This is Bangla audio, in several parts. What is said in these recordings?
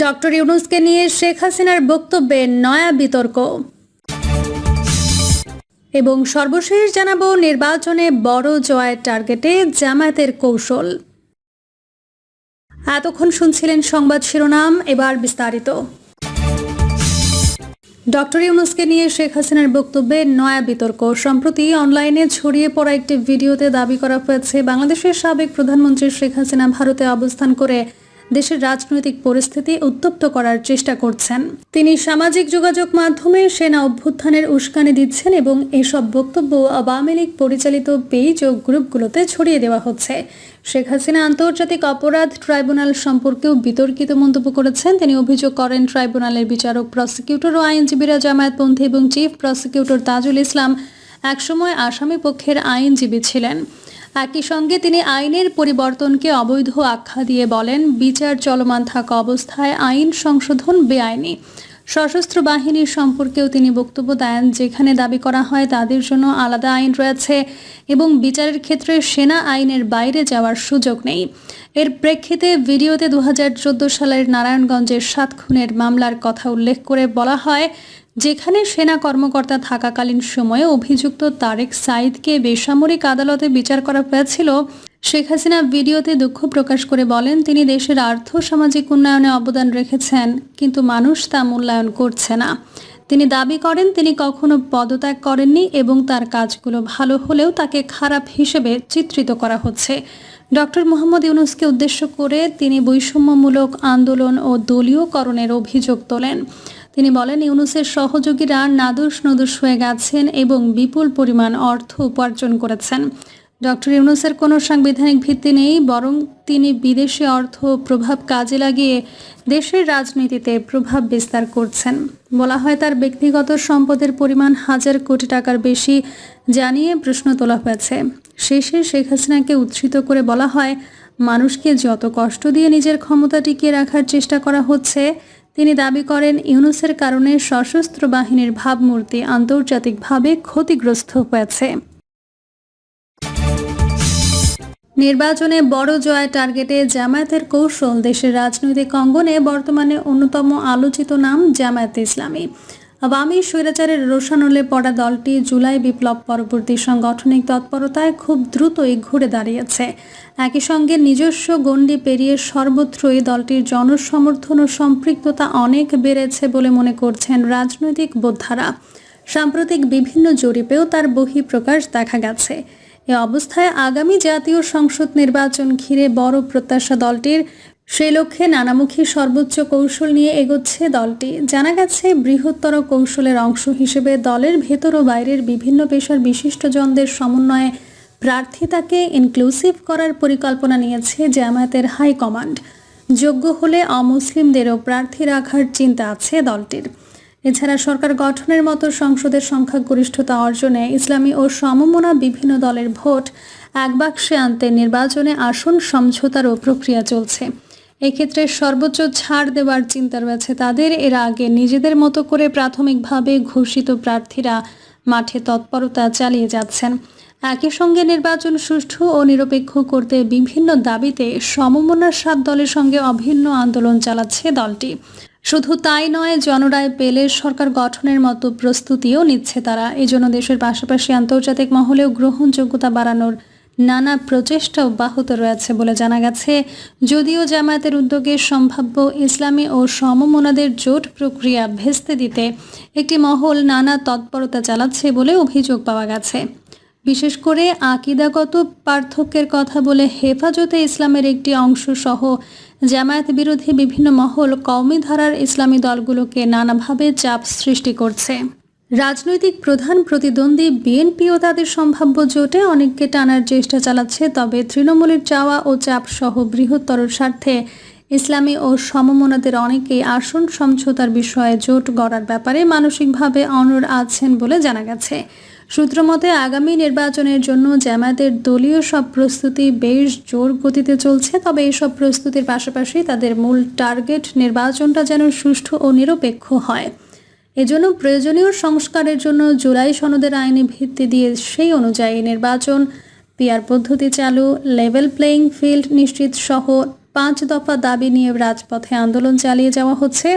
ডক্টর ইউনুসকে নিয়ে শেখ হাসিনার বক্তব্যে নয়া বিতর্ক। এবং সর্বশেষ জানাব, নির্বাচনে বড় জয়ের টার্গেটে জামায়াতের কৌশল। এতক্ষণ শুনছিলেন সংবাদ শিরোনাম, এবার বিস্তারিত। ডক্টর ইউনুসকে নিয়ে শেখ হাসিনার বক্তব্যে নয়া বিতর্ক। সম্প্রতি অনলাইনে ছড়িয়ে পড়া একটি ভিডিওতে দাবি করা হয়েছে, বাংলাদেশের সাবেক প্রধানমন্ত্রী শেখ হাসিনা ভারতে অবস্থান করে দেশের রাজনৈতিক পরিস্থিতি উত্তপ্ত করার চেষ্টা করছেন। তিনি সামাজিক যোগাযোগ মাধ্যমে সেনা অভ্যুত্থানের উস্কানি দিচ্ছেন এবং এসব বক্তব্য আওয়ামী লীগ পরিচালিত পেজ ও গ্রুপগুলোতে ছড়িয়ে দেওয়া হচ্ছে। শেখ হাসিনা আন্তর্জাতিক অপরাধ ট্রাইব্যুনাল সম্পর্কেও বিতর্কিত মন্তব্য করেছেন। তিনি অভিযোগ করেন, ট্রাইব্যুনালের বিচারক, প্রসিকিউটর ও আইনজীবীরা জামায়াতপন্থী এবং চিফ প্রসিকিউটর তাজুল ইসলাম একসময় আসামি পক্ষের আইনজীবী ছিলেন। একই সঙ্গে তিনি আইনের পরিবর্তনকে অবৈধ আখ্যা দিয়ে বলেন, বিচার চলমান থাকা অবস্থায় আইন সংশোধন বেআইনি। সশস্ত্র বাহিনীর সম্পর্কেও তিনি বক্তব্য দেন, যেখানে দাবি করা হয় তাদের জন্য আলাদা আইন রয়েছে এবং বিচারের ক্ষেত্রে সেনা আইনের বাইরে যাওয়ার সুযোগ নেই। এর প্রেক্ষিতে ভিডিওতে দু হাজার চোদ্দ সালের নারায়ণগঞ্জের সাত খুনের মামলার কথা উল্লেখ করে বলা হয় যেখানে সেনা কর্মকর্তা থাকাকালীন সময়ে অভিযুক্ত তারেক সাইদকে বেসামরিক আদালতে বিচার করা হয়েছিল। শেখ হাসিনা ভিডিওতে দুঃখ প্রকাশ করে বলেন, তিনি দেশের আর্থ সামাজিক উন্নয়নে অবদান রেখেছেন, কিন্তু মানুষ তা মূল্যায়ন করছে না। তিনি দাবি করেন, তিনি কখনো পদত্যাগ করেননি এবং তার কাজগুলো ভালো হলেও তাকে খারাপ হিসেবে চিত্রিত করা হচ্ছে। ডক্টর মোহাম্মদ ইউনুসকে উদ্দেশ্য করে তিনি বৈষম্যমূলক আন্দোলন ও দলীয়করণের অভিযোগ তোলেন। তিনি বলেন, ইউনুসের সহযোগীরা নাদুস নদুস হয়ে গেছেন এবং বিপুল পরিমাণ অর্থ উপার্জন করেছেন। ডক্টর ইউনুসের কোনো সাংবিধানিক ভিত্তি নেই, বরং তিনি বিদেশি অর্থ প্রভাব কাজে লাগিয়ে দেশের রাজনীতিতে প্রভাব বিস্তার করছেন। বলা হয়, তার ব্যক্তিগত সম্পদের পরিমাণ হাজার কোটি টাকার বেশি জানিয়ে প্রশ্ন তোলা হয়েছে। শেষে শেখ হাসিনাকে উদ্ধৃত করে বলা হয়, মানুষকে যত কষ্ট দিয়ে নিজের ক্ষমতা টিকিয়ে রাখার চেষ্টা করা হচ্ছে তিনি দাবি করেন, ইউনুসের কারণে সশস্ত্র বাহিনীর ভাবমূর্তি আন্তর্জাতিকভাবে ক্ষতিগ্রস্ত হয়েছে। নির্বাচনে বড় জয় টার্গেটে জামায়াতের কৌশল দেশের রাজনৈতিক অঙ্গনে বর্তমানে অন্যতম আলোচিত নাম জামায়াতে ইসলামী। আওয়ামী স্বৈরাচারের রোশানলে পড়া দলটি জুলাই বিপ্লব পরবর্তী সাংগঠনিক তৎপরতায় খুব দ্রুতই ঘুরে দাঁড়িয়েছে। একই সঙ্গে নিজস্ব গণ্ডি পেরিয়ে সর্বত্রই দলটির জনসমর্থন ও সম্পৃক্ততা অনেক বেড়েছে বলে মনে করছেন রাজনৈতিক বোদ্ধারা। সাম্প্রতিক বিভিন্ন জরিপেও তার বহিঃপ্রকাশ দেখা গেছে। এ অবস্থায় আগামী জাতীয় সংসদ নির্বাচন ঘিরে বড় প্রত্যাশা দলটির সেই লক্ষ্যে নানামুখী সর্বোচ্চ কৌশল নিয়ে এগোচ্ছে দলটি। জানা গেছে, বৃহত্তর কৌশলের অংশ হিসেবে দলের ভেতর ও বাইরের বিভিন্ন পেশার বিশিষ্টজনদের সমন্বয়ে প্রার্থিতাকে ইনক্লুসিভ করার পরিকল্পনা নিয়েছে জামায়াতের হাইকমান্ড যোগ্য হলে অমুসলিমদেরও প্রার্থী রাখার চিন্তা আছে দলটির। এছাড়া সরকার গঠনের মতো সংসদের সংখ্যাগরিষ্ঠতা অর্জনে ইসলামী ও সমমনা বিভিন্ন দলের ভোট এক বাক্সে আনতে নির্বাচনে আসন সমঝোতারও প্রক্রিয়া চলছে। এক্ষেত্রে সর্বোচ্চ ছাড় দেওয়ার চিন্তা রয়েছে তাদের এর আগে নিজেদের মতো করে প্রাথমিকভাবে ঘোষিত প্রার্থীরা মাঠে তৎপরতা চালিয়ে যাচ্ছেন। একই সঙ্গে নির্বাচন সুষ্ঠু ও নিরপেক্ষ করতে বিভিন্ন দাবিতে সমমনার সাত দলের সঙ্গে অভিন্ন আন্দোলন চালাচ্ছে দলটি। শুধু তাই নয়, জনরায় পেলে সরকার গঠনের মতো প্রস্তুতিও নিচ্ছে তারা। এজন্য দেশের পাশাপাশি আন্তর্জাতিক মহলেও গ্রহণযোগ্যতা বাড়ানোর নানা প্রচেষ্টা অব্যাহত রয়েছে বলে জানা গেছে। যদিও জামায়াতের উদ্যোগে সম্ভাব্য ইসলামী ও সমমনাদের জোট প্রক্রিয়া ভেস্তে দিতে একটি মহল নানা তৎপরতা চালাচ্ছে বলে অভিযোগ পাওয়া গেছে। বিশেষ করে আকিদাগত পার্থক্যের কথা বলে হেফাজতে ইসলামের একটি অংশ সহ জামায়াত বিরোধী বিভিন্ন মহল কওমি ধারার ইসলামী দলগুলোকে নানাভাবে চাপ সৃষ্টি করছে। রাজনৈতিক প্রধান প্রতিদ্বন্দ্বী বিএনপিও তাদের সম্ভাব্য জোটে অনেককে টানার চেষ্টা চালাচ্ছে, তবে তৃণমূলের চাওয়া ও চাপ সহ বৃহত্তর স্বার্থে ইসলামী ও সমমনাদের অনেকেই আসন সমঝোতার বিষয়ে জোট গড়ার ব্যাপারে মানসিকভাবে অনড় আছেন বলে জানা গেছে। সূত্রমতে, আগামী নির্বাচনের জন্য জামায়াতের দলীয় সব প্রস্তুতি বেশ জোর গতিতে চলছে, তবে এসব প্রস্তুতির পাশাপাশি তাদের মূল টার্গেট নির্বাচনটা যেন সুষ্ঠু ও নিরপেক্ষ হয়। এজন্য প্রয়োজনীয় সংস্কারের জন্য জুলাই সনদের আইনে ভিত্তি দিয়ে সেই অনুযায়ী নির্বাচন। পিয়ার পদ্ধতি চালু লেভেল প্লেয়িং ফিল্ড নিশ্চিত সহ পাঁচ দফা দাবি নিয়ে রাজপথে আন্দোলন চালিয়ে যাওয়া হচ্ছে।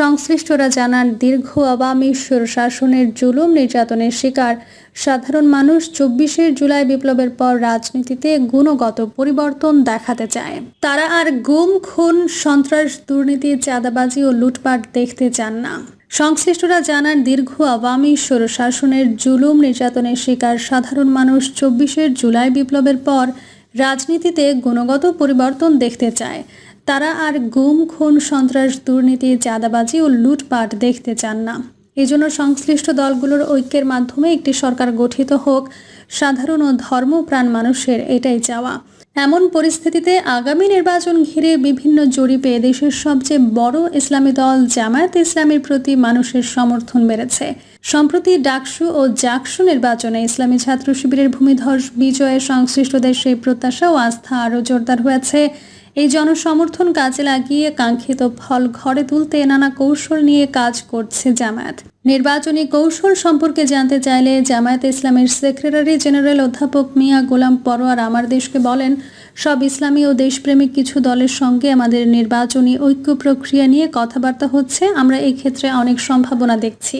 সংশ্লিষ্টরা জানান, দীর্ঘ আওয়ামী শাসনের জুলুম নির্যাতনের শিকার। সাধারণ মানুষ চব্বিশে জুলাই বিপ্লবের পর রাজনীতিতে গুণগত পরিবর্তন দেখাতে চায়। তারা আর গুম, খুন, সন্ত্রাস, দুর্নীতি, চাঁদাবাজি ও লুটপাট দেখতে চান না। সংশ্লিষ্টরা জানান, দীর্ঘ আওয়ামী স্বরশাসনের জুলুম নির্যাতনের শিকার সাধারণ মানুষ চব্বিশের জুলাই বিপ্লবের পর রাজনীতিতে গুণগত পরিবর্তন দেখতে চায়। তারা আর গুম, খুন, সন্ত্রাস, দুর্নীতি, চাঁদাবাজি ও লুটপাট দেখতে চান না। এজন্য সংশ্লিষ্ট দলগুলোর ঐক্যের মাধ্যমে একটি সরকার গঠিত হোক, সাধারণ ও ধর্মপ্রাণ মানুষের এটাই চাওয়া। এমন পরিস্থিতিতে আগামী নির্বাচন ঘিরে বিভিন্ন জরিপে দেশের সবচেয়ে বড় ইসলামী দল জামায়াত ইসলামের প্রতি মানুষের সমর্থন বেড়েছে। সম্প্রতি ডাকসু ও জাকসু নির্বাচনে ইসলামী ছাত্র শিবিরের ভূমিধস বিজয়ে সংশ্লিষ্টদের সেই প্রত্যাশা ও আস্থা আরও জোরদার হয়েছে। এই জনসমর্থন কাজে লাগিয়ে কাঙ্ক্ষিত ফল ঘরে তুলতে নানা কৌশল নিয়ে কাজ করছে জামায়াত। নির্বাচনী কৌশল সম্পর্কে জানতে চাইলে জামায়াত ইসলামের সেক্রেটারি জেনারেল অধ্যাপক মিয়া গোলাম পরোয়ার আমার দেশকে বলেন, সব ইসলামী ও দেশপ্রেমিক কিছু দলের সঙ্গে আমাদের নির্বাচনী ঐক্য প্রক্রিয়া নিয়ে কথাবার্তা হচ্ছে, আমরা এই ক্ষেত্রে অনেক সম্ভাবনা দেখছি।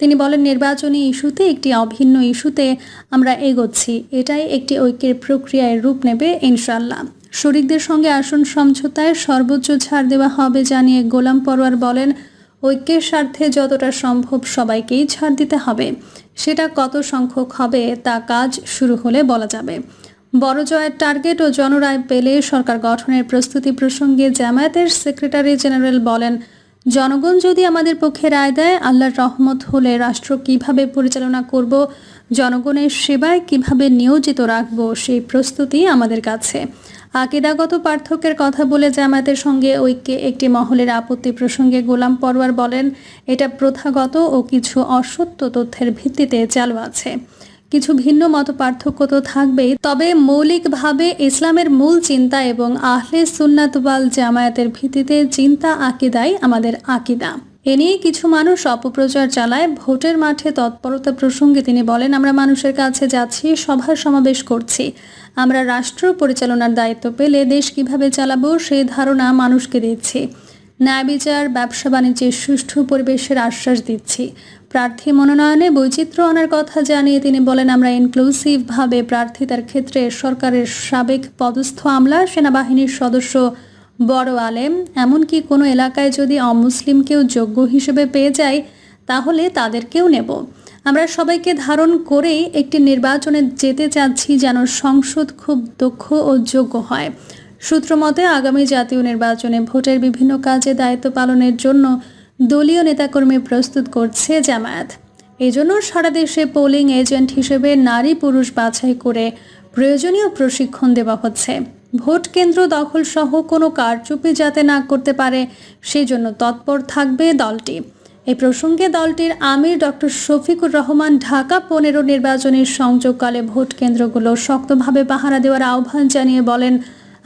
তিনি বলেন, নির্বাচনী ইস্যুতে একটি অভিন্ন ইস্যুতে আমরা এগোচ্ছি, এটাই একটি ঐক্যের প্রক্রিয়ায় রূপ নেবে ইনশাল্লাহ শরিকদের সঙ্গে আসন সমঝোতায় সর্বোচ্চ ছাড় দেওয়া হবে জানিয়ে গোলাম পরোয়ার বলেন ঐক্যের স্বার্থে যতটা সম্ভব সবাইকেই ছাড় দিতে হবে। সেটা কত সংখ্যক হবে তা কাজ শুরু হলে বলা যাবে। বড় জয়ের টার্গেট ও জনরায় পেলে সরকার গঠনের প্রস্তুতি প্রসঙ্গে জামায়াতের সেক্রেটারি জেনারেল বলেন, জনগণ যদি আমাদের পক্ষে রায় দেয়, আল্লাহর রহমত হলে রাষ্ট্র কীভাবে পরিচালনা করব, জনগণের সেবায় কীভাবে নিয়োজিত রাখব, সেই প্রস্তুতি আমাদের কাছে। আকিদাগত পার্থক্যের কথা বলে জামায়াতের সঙ্গে ঐক্যে একটি মহলের আপত্তি প্রসঙ্গে গোলাম পরওয়ার বলেন, এটা প্রথাগত ও কিছু অসত্য তথ্যের ভিত্তিতে চালু আছে। কিছু ভিন্ন মত পার্থক্য তো থাকবেই, তবে মৌলিকভাবে ইসলামের মূল চিন্তা এবং আহলে সুন্নাত ওয়াল জামায়াতের ভিত্তিতে চিন্তা আকিদাই আমাদের আকিদা। এ নিয়ে কিছু মানুষ অপপ্রচার চালায়। ভোটের মাঠে তৎপরতা প্রসঙ্গে তিনি বলেন, আমরা মানুষের কাছে যাচ্ছি সভা সমাবেশ করছি। আমরা রাষ্ট্র পরিচালনার দায়িত্ব পেলে দেশ কীভাবে চালাবো সেই ধারণা মানুষকে দিচ্ছি। ন্যায় বিচার, ব্যবসা বাণিজ্যের সুষ্ঠু পরিবেশের আশ্বাস দিচ্ছি। প্রার্থী মনোনয়নে বৈচিত্র্য আনার কথা জানিয়ে তিনি বলেন, আমরা ইনক্লুসিভভাবে প্রার্থিতার ক্ষেত্রে সরকারের সাবেক পদস্থ আমলা, সেনাবাহিনীর সদস্য বড় আলেম, এমনকি কোনো এলাকায় যদি অমুসলিমকেও যোগ্য হিসেবে পেয়ে যায়, তাহলে তাদেরকেও নেব। আমরা সবাইকে ধারণ করেই একটি নির্বাচনে যেতে চাচ্ছি যেন সংসদ খুব দক্ষ ও যোগ্য হয়। সূত্রমতে আগামী জাতীয় নির্বাচনে ভোটের বিভিন্ন কাজে দায়িত্ব পালনের জন্য দলীয় নেতাকর্মী প্রস্তুত করছে জামায়াত। এজন্য সারা দেশে পোলিং এজেন্ট হিসেবে নারী পুরুষ বাছাই করে প্রয়োজনীয় প্রশিক্ষণ দেওয়া হচ্ছে। ভোট কেন্দ্র দখল সহ কোনো কারচুপি যাতে না করতে পারে, সেজন্য তৎপর থাকবে দলটি। এই প্রসঙ্গে দলটির আমির ডক্টর শফিকুর রহমান ঢাকা পনেরো নির্বাচনের সংযোগকালে ভোট কেন্দ্রগুলো শক্তভাবে পাহারা দেওয়ার আহ্বান জানিয়ে বলেন,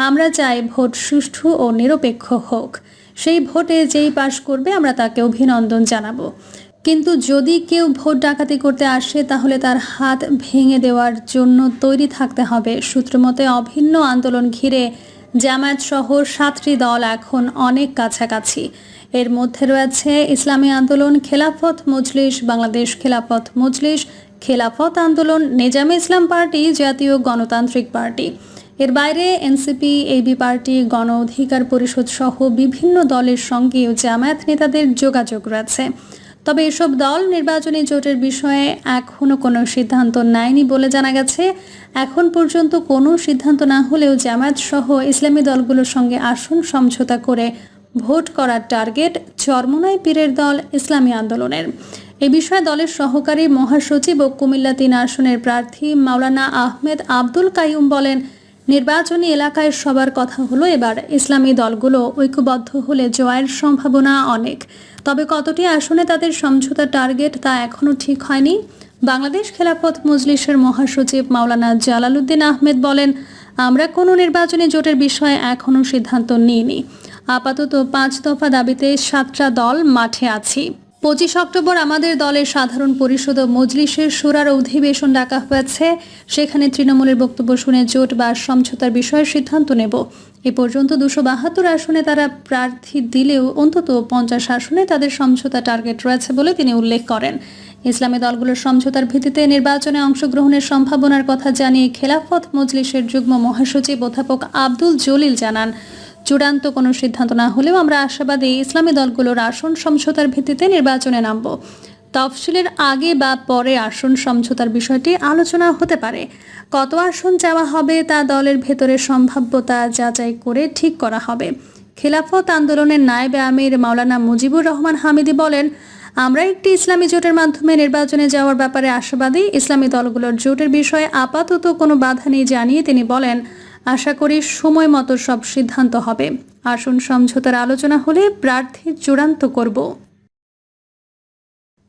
আমরা চাই ভোট সুষ্ঠু ও নিরপেক্ষ হোক। সেই ভোটে যেই পাশ করবে আমরা তাকে অভিনন্দন জানাব। কিন্তু যদি কেউ ভোট ডাকাতি করতে আসে, তাহলে তার হাত ভেঙে দেওয়ার জন্য তৈরি থাকতে হবে। সূত্রমতে অভিন্ন আন্দোলন ঘিরে জামায়াত সহ সাতটি দল এখন অনেক কাছাকাছি। এর মধ্যে রয়েছে ইসলামী আন্দোলন, খেলাফত মজলিস, বাংলাদেশ খেলাফত মজলিস, খেলাফত আন্দোলন, নিজামে ইসলাম পার্টি, জাতীয় গণতান্ত্রিক পার্টি। এর বাইরে এনসিপি এবি পার্টি, গণ অধিকার পরিষদ সহ বিভিন্ন দলের সঙ্গেও জামায়াত নেতাদের যোগাযোগ রয়েছে। তবে এসব দল নির্বাচনী জোটের বিষয়ে এখনও কোনো সিদ্ধান্ত নেয়নি বলে জানা গেছে। এখন পর্যন্ত কোনো সিদ্ধান্ত না হলেও জামায়াত সহ ইসলামী দলগুলোর সঙ্গে আসন সমঝোতা করে ভোট করার টার্গেট চরমনাই পীরের দল ইসলামী আন্দোলনের। এ বিষয়ে দলের সহকারী মহাসচিব ও কুমিল্লা তিন আসনের প্রার্থী মাওলানা আহমেদ আব্দুল কাইয়ুম বলেন, নির্বাচনী এলাকায় সবার কথা হলো এবার ইসলামী দলগুলো ঐক্যবদ্ধ হলে জয়ের সম্ভাবনা অনেক। তবে কতটি আসনে তাদের সমঝোতা টার্গেট তা এখনও ঠিক হয়নি। বাংলাদেশ খেলাফত মজলিসের মহাসচিব মাওলানা জালালউদ্দিন আহমেদ বলেন, আমরা কোনো নির্বাচনী জোটের বিষয়ে এখনও সিদ্ধান্ত নিইনি। আপাতত পাঁচ দফা দাবিতে সাতটা দল মাঠে আছি। পঁচিশ অক্টোবর আমাদের দলের সাধারণ পরিষদ ও মজলিসের সুরার অধিবেশন ডাকা হয়েছে। সেখানে তৃণমূলের বক্তব্য শুনে জোট বা সমঝোতার বিষয়ে সিদ্ধান্ত নেব। এ পর্যন্ত দুশো বাহাত্তর আসনে তারা প্রার্থী দিলেও অন্তত পঞ্চাশ আসনে তাদের সমঝোতা টার্গেট রয়েছে বলে তিনি উল্লেখ করেন। ইসলামী দলগুলোর সমঝোতার ভিত্তিতে নির্বাচনে অংশগ্রহণের সম্ভাবনার কথা জানিয়ে খেলাফত মজলিসের যুগ্ম মহাসচিব অধ্যাপক আব্দুল জলিল জানান, চূড়ান্ত কোনো সিদ্ধান্ত না হলেও আমরা আশাবাদী ইসলামী দলগুলোর আসন সমঝোতার ভিত্তিতে নির্বাচনে নামব। তফসিলের আগে বা পরে আসন সমঝোতার বিষয়টি আলোচনা হতে পারে। কত আসন চাওয়া হবে তা দলের ভেতরে সম্ভাব্যতা যাচাই করে ঠিক করা হবে। খেলাফত আন্দোলনের নায়েবে আমির মাওলানা মুজিবুর রহমান হামিদি বলেন, আমরা একটি ইসলামী জোটের মাধ্যমে নির্বাচনে যাওয়ার ব্যাপারে আশাবাদী। ইসলামী দলগুলোর জোটের বিষয়ে আপাতত কোনো বাধা নেই জানিয়ে তিনি বলেন, আশা করি সময় মতো সব সিদ্ধান্ত হবে। আসন সমঝোতার আলোচনা হলে প্রার্থী চূড়ান্ত করব।